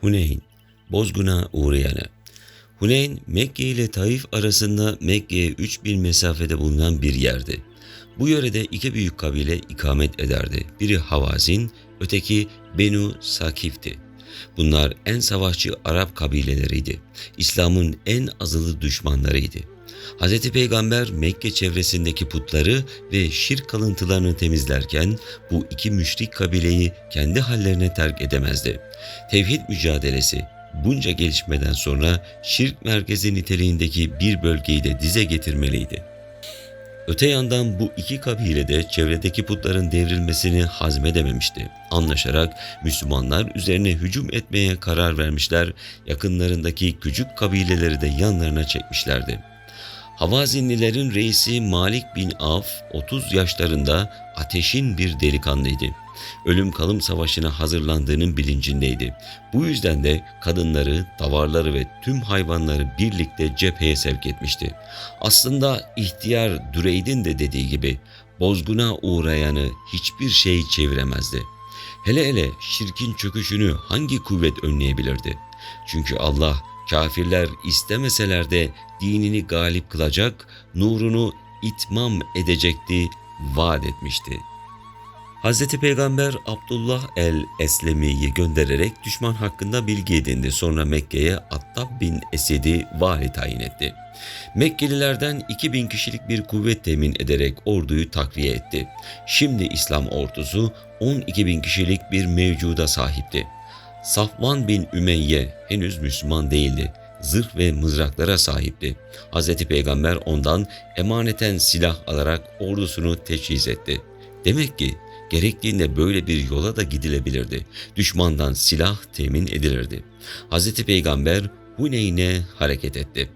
Huneyn, bozguna uğrayanı. Huneyn, Mekke ile Taif arasında Mekke'ye 3000 mesafede bulunan bir yerdi. Bu yörede iki büyük kabile ikamet ederdi. Biri Havazin, öteki Benu Sakif'ti. Bunlar en savaşçı Arap kabileleriydi. İslam'ın en azılı düşmanlarıydı. Hz. Peygamber Mekke çevresindeki putları ve şirk kalıntılarını temizlerken bu iki müşrik kabileyi kendi hallerine terk edemezdi. Tevhid mücadelesi bunca gelişmeden sonra şirk merkezi niteliğindeki bir bölgeyi de dize getirmeliydi. Öte yandan bu iki kabile de çevredeki putların devrilmesini hazmedememişti. Anlaşarak Müslümanlar üzerine hücum etmeye karar vermişler, yakınlarındaki küçük kabileleri de yanlarına çekmişlerdi. Havazinlilerin reisi Malik bin Af 30 yaşlarında ateşin bir delikanlıydı. Ölüm kalım savaşına hazırlandığının bilincindeydi. Bu yüzden de kadınları, davarları ve tüm hayvanları birlikte cepheye sevk etmişti. Aslında ihtiyar Düreyd'in de dediği gibi bozguna uğrayanı hiçbir şey çeviremezdi. Hele hele şirkin çöküşünü hangi kuvvet önleyebilirdi? Çünkü Allah kafirler istemeseler de dinini galip kılacak, nurunu itmam edecekti, vaat etmişti. Hz. Peygamber Abdullah el-Eslemi'yi göndererek düşman hakkında bilgi edindi. Sonra Mekke'ye Attab bin Esed'i vali tayin etti. Mekkelilerden 2000 kişilik bir kuvvet temin ederek orduyu takviye etti. Şimdi İslam ordusu 12 bin kişilik bir mevcuda sahipti. Safvan bin Ümeyye henüz Müslüman değildi. Zırh ve mızraklara sahipti. Hz. Peygamber ondan emaneten silah alarak ordusunu teçhiz etti. Demek ki gerektiğinde böyle bir yola da gidilebilirdi. Düşmandan silah temin edilirdi. Hz. Peygamber Huneyn'e hareket etti.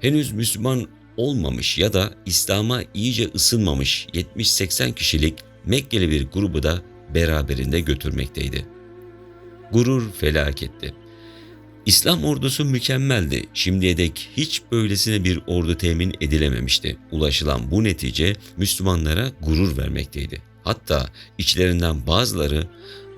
Henüz Müslüman olmamış ya da İslam'a iyice ısınmamış 70-80 kişilik Mekkeli bir grubu da beraberinde götürmekteydi. Gurur felaketti. İslam ordusu mükemmeldi. Şimdiye dek hiç böylesine bir ordu temin edilememişti. Ulaşılan bu netice Müslümanlara gurur vermekteydi. Hatta içlerinden bazıları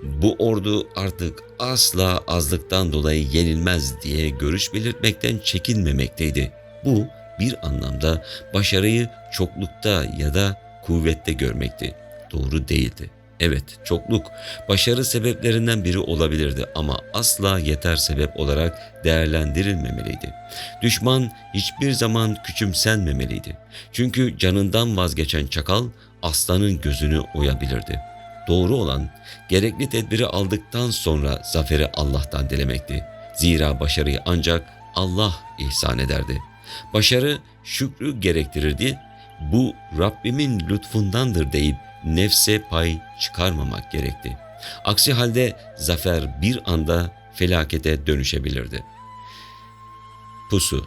bu ordu artık asla azlıktan dolayı yenilmez diye görüş belirtmekten çekinmemekteydi. Bu bir anlamda başarıyı çoklukta ya da kuvvette görmekti. Doğru değildi. Evet, çokluk başarı sebeplerinden biri olabilirdi ama asla yeter sebep olarak değerlendirilmemeliydi. Düşman hiçbir zaman küçümsenmemeliydi. Çünkü canından vazgeçen çakal aslanın gözünü oyabilirdi. Doğru olan gerekli tedbiri aldıktan sonra zaferi Allah'tan dilemekti. Zira başarıyı ancak Allah ihsan ederdi. Başarı şükrü gerektirirdi. Bu Rabbimin lütfundandır deyip nefse pay çıkarmamak gerekti. Aksi halde zafer bir anda felakete dönüşebilirdi. Pusu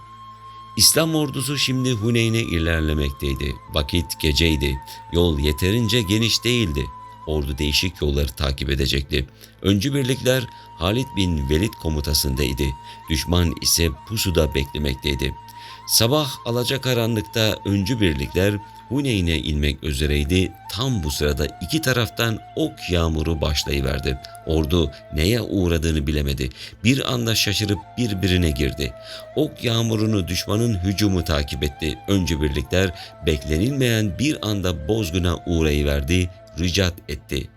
İslam ordusu şimdi Huneyn'e ilerlemekteydi. Vakit geceydi. Yol yeterince geniş değildi. Ordu değişik yolları takip edecekti. Öncü birlikler Halid bin Velid komutasındaydı. Düşman ise pusuda beklemekteydi. Sabah alacakaranlıkta öncü birlikler Huneyn'e inmek üzereydi. Tam bu sırada iki taraftan ok yağmuru başlayıverdi. Ordu neye uğradığını bilemedi. Bir anda şaşırıp birbirine girdi. Ok yağmurunu düşmanın hücumu takip etti. Öncü birlikler beklenilmeyen bir anda bozguna uğrayıverdi ricat etti.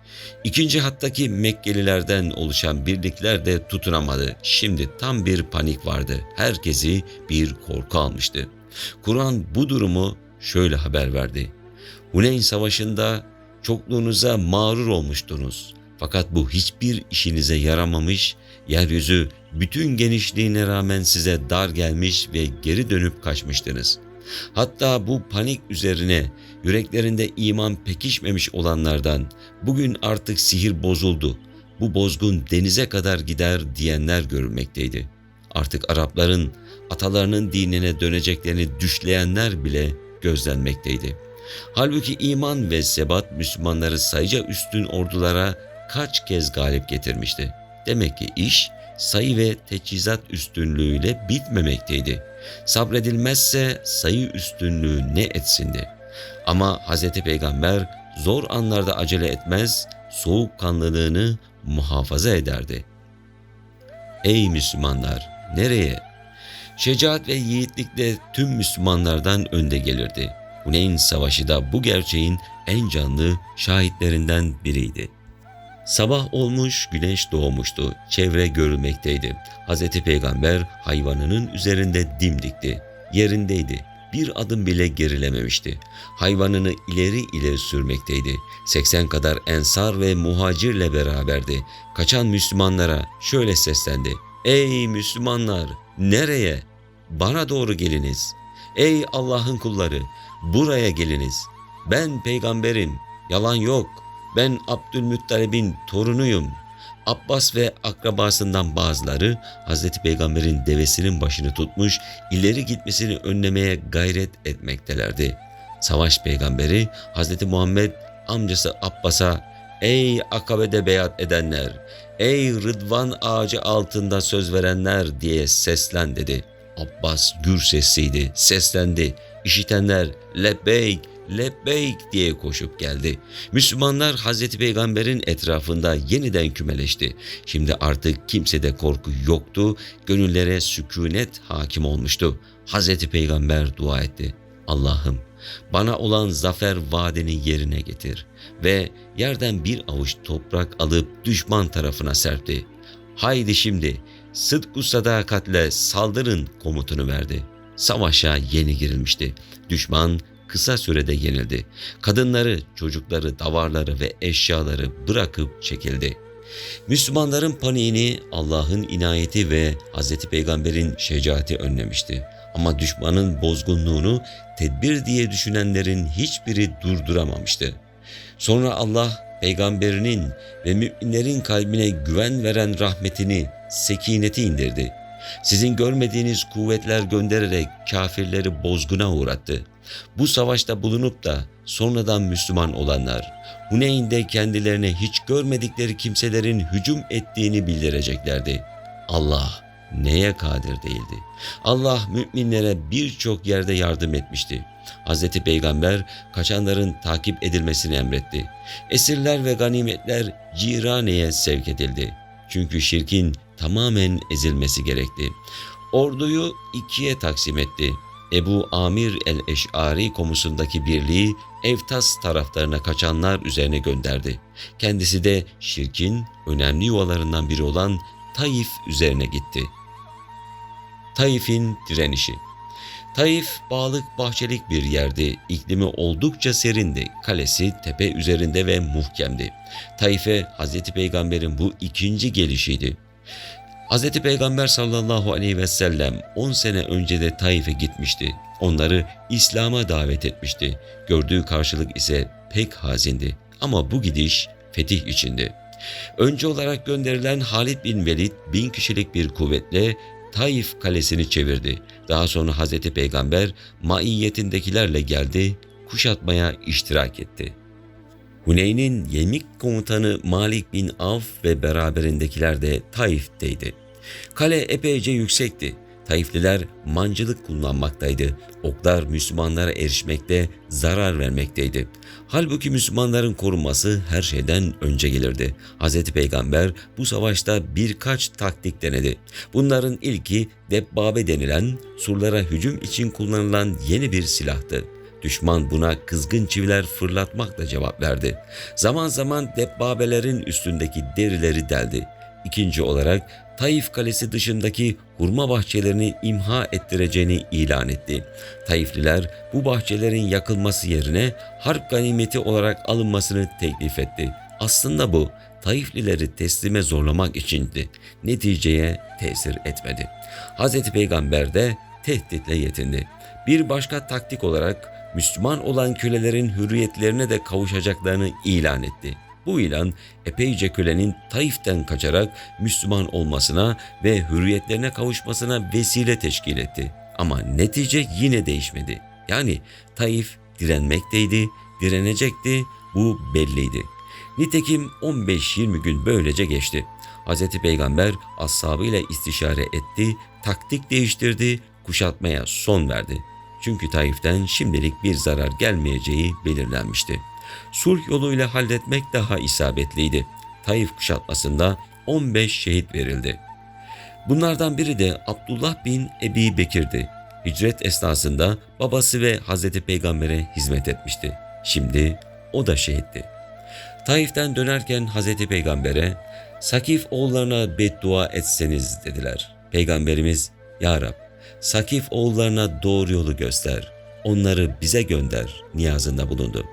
İkinci hattaki Mekkelilerden oluşan birlikler de tutunamadı. Şimdi tam bir panik vardı. Herkesi bir korku almıştı. Kur'an bu durumu şöyle haber verdi. Huneyn Savaşı'nda çokluğunuza mağrur olmuştunuz. Fakat bu hiçbir işinize yaramamış, yeryüzü bütün genişliğine rağmen size dar gelmiş ve geri dönüp kaçmıştınız. Hatta bu panik üzerine yüreklerinde iman pekişmemiş olanlardan bugün artık sihir bozuldu, bu bozgun denize kadar gider diyenler görülmekteydi. Artık Arapların atalarının dinine döneceklerini düşleyenler bile gözlenmekteydi. Halbuki iman ve sebat Müslümanları sayıca üstün ordulara kaç kez galip getirmişti. Demek ki iş sayı ve teçhizat üstünlüğüyle bitmemekteydi. Sabredilmezse sayı üstünlüğü ne etsindi? Ama Hz. Peygamber zor anlarda acele etmez, soğukkanlılığını muhafaza ederdi. Ey Müslümanlar! Nereye? Şecaat ve yiğitlikle tüm Müslümanlardan önde gelirdi. Huneyn Savaşı da bu gerçeğin en canlı şahitlerinden biriydi. Sabah olmuş, güneş doğmuştu. Çevre görülmekteydi. Hz. Peygamber hayvanının üzerinde dimdikti. Yerindeydi. Bir adım bile gerilememişti. Hayvanını ileri ileri sürmekteydi. 80 kadar ensar ve muhacirle beraberdi. Kaçan Müslümanlara şöyle seslendi. Ey Müslümanlar! Nereye? Bana doğru geliniz. Ey Allah'ın kulları! Buraya geliniz. Ben peygamberim. Yalan yok. Ben Abdülmuttalib'in torunuyum. Abbas ve akrabasından bazıları Hazreti Peygamber'in devesinin başını tutmuş, ileri gitmesini önlemeye gayret etmektelerdi. Savaş peygamberi Hazreti Muhammed amcası Abbas'a Ey akabede beyat edenler, ey rıdvan ağacı altında söz verenler diye seslen dedi. Abbas gür sesliydi, seslendi. İşitenler lebbeyk, lebbeyk diye koşup geldi. Müslümanlar Hazreti Peygamber'in etrafında yeniden kümeleşti. Şimdi artık kimsede korku yoktu, gönüllere sükunet hakim olmuştu. Hazreti Peygamber dua etti. Allah'ım bana olan zafer vaadini yerine getir ve yerden bir avuç toprak alıp düşman tarafına serpti. Haydi şimdi sıdku sadakatle saldırın komutunu verdi. Savaşa yeni girilmişti. Düşman kısa sürede yenildi. Kadınları, çocukları, davarları ve eşyaları bırakıp çekildi. Müslümanların paniğini Allah'ın inayeti ve Hz. Peygamber'in şecaati önlemişti. Ama düşmanın bozgunluğunu tedbir diye düşünenlerin hiçbiri durduramamıştı. Sonra Allah peygamberinin ve müminlerin kalbine güven veren rahmetini, sekineti indirdi. Sizin görmediğiniz kuvvetler göndererek kafirleri bozguna uğrattı. Bu savaşta bulunup da sonradan Müslüman olanlar, Huneyn'de kendilerine hiç görmedikleri kimselerin hücum ettiğini bildireceklerdi. Allah neye kadir değildi? Allah müminlere birçok yerde yardım etmişti. Hz. Peygamber kaçanların takip edilmesini emretti. Esirler ve ganimetler Cirane'ye sevk edildi. Çünkü şirkin tamamen ezilmesi gerekti. Orduyu ikiye taksim etti. Ebu Amir el-Eş'ari komusundaki birliği Evtas taraflarına kaçanlar üzerine gönderdi. Kendisi de şirkin önemli yuvalarından biri olan Taif üzerine gitti. Taif'in direnişi Taif bağlık bahçelik bir yerdi. İklimi oldukça serindi. Kalesi tepe üzerinde ve muhkemdi. Taif'e Hz. Peygamber'in bu ikinci gelişiydi. Hz. Peygamber sallallahu aleyhi ve sellem 10 sene önce de Taif'e gitmişti. Onları İslam'a davet etmişti. Gördüğü karşılık ise pek hazindi. Ama bu gidiş fetih içindi. Önce olarak gönderilen Halid bin Velid bin kişilik bir kuvvetle Taif kalesini çevirdi. Daha sonra Hazreti Peygamber maiyetindekilerle geldi, kuşatmaya iştirak etti. Huneyn'in yemik komutanı Malik bin Avf ve beraberindekiler de Taif'teydi. Kale epeyce yüksekti. Taifliler mancılık kullanmaktaydı. Oklar Müslümanlara erişmekte, zarar vermekteydi. Halbuki Müslümanların korunması her şeyden önce gelirdi. Hz. Peygamber bu savaşta birkaç taktik denedi. Bunların ilki debbabe denilen surlara hücum için kullanılan yeni bir silahtı. Düşman buna kızgın çiviler fırlatmakla cevap verdi. Zaman zaman debbabelerin üstündeki derileri deldi. İkinci olarak Taif Kalesi dışındaki hurma bahçelerini imha ettireceğini ilan etti. Taifliler bu bahçelerin yakılması yerine harp ganimeti olarak alınmasını teklif etti. Aslında bu Taiflileri teslime zorlamak içindi. Neticeye tesir etmedi. Hz. Peygamber de tehditle yetindi. Bir başka taktik olarak Müslüman olan kölelerin hürriyetlerine de kavuşacaklarını ilan etti. Bu ilan epeyce kölenin Taif'ten kaçarak Müslüman olmasına ve hürriyetlerine kavuşmasına vesile teşkil etti. Ama netice yine değişmedi. Yani Taif direnmekteydi, direnecekti, bu belliydi. Nitekim 15-20 gün böylece geçti. Hz. Peygamber ashabıyla istişare etti, taktik değiştirdi, kuşatmaya son verdi. Çünkü Taif'ten şimdilik bir zarar gelmeyeceği belirlenmişti. Sulh yoluyla halletmek daha isabetliydi. Taif kuşatmasında 15 şehit verildi. Bunlardan biri de Abdullah bin Ebi Bekir'di. Hicret esnasında babası ve Hazreti Peygamber'e hizmet etmişti. Şimdi o da şehitti. Taif'ten dönerken Hazreti Peygamber'e Sakif oğullarına beddua etseniz dediler. Peygamberimiz Ya Rab Sakif oğullarına doğru yolu göster. Onları bize gönder niyazında bulundu.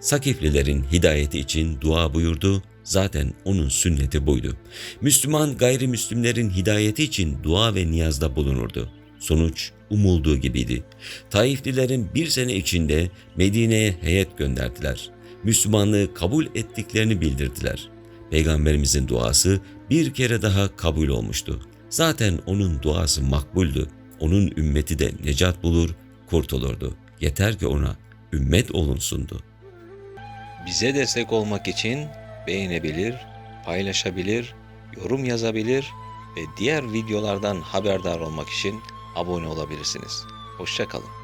Sakiflilerin hidayeti için dua buyurdu. Zaten onun sünneti buydu. Müslüman gayrimüslimlerin hidayeti için dua ve niyazda bulunurdu. Sonuç umulduğu gibiydi. Taiflilerin bir sene içinde Medine'ye heyet gönderdiler. Müslümanlığı kabul ettiklerini bildirdiler. Peygamberimizin duası bir kere daha kabul olmuştu. Zaten onun duası makbuldü. Onun ümmeti de necat bulur, kurtulurdu. Yeter ki ona ümmet olunsundu. Bize destek olmak için beğenebilir, paylaşabilir, yorum yazabilir ve diğer videolardan haberdar olmak için abone olabilirsiniz. Hoşçakalın.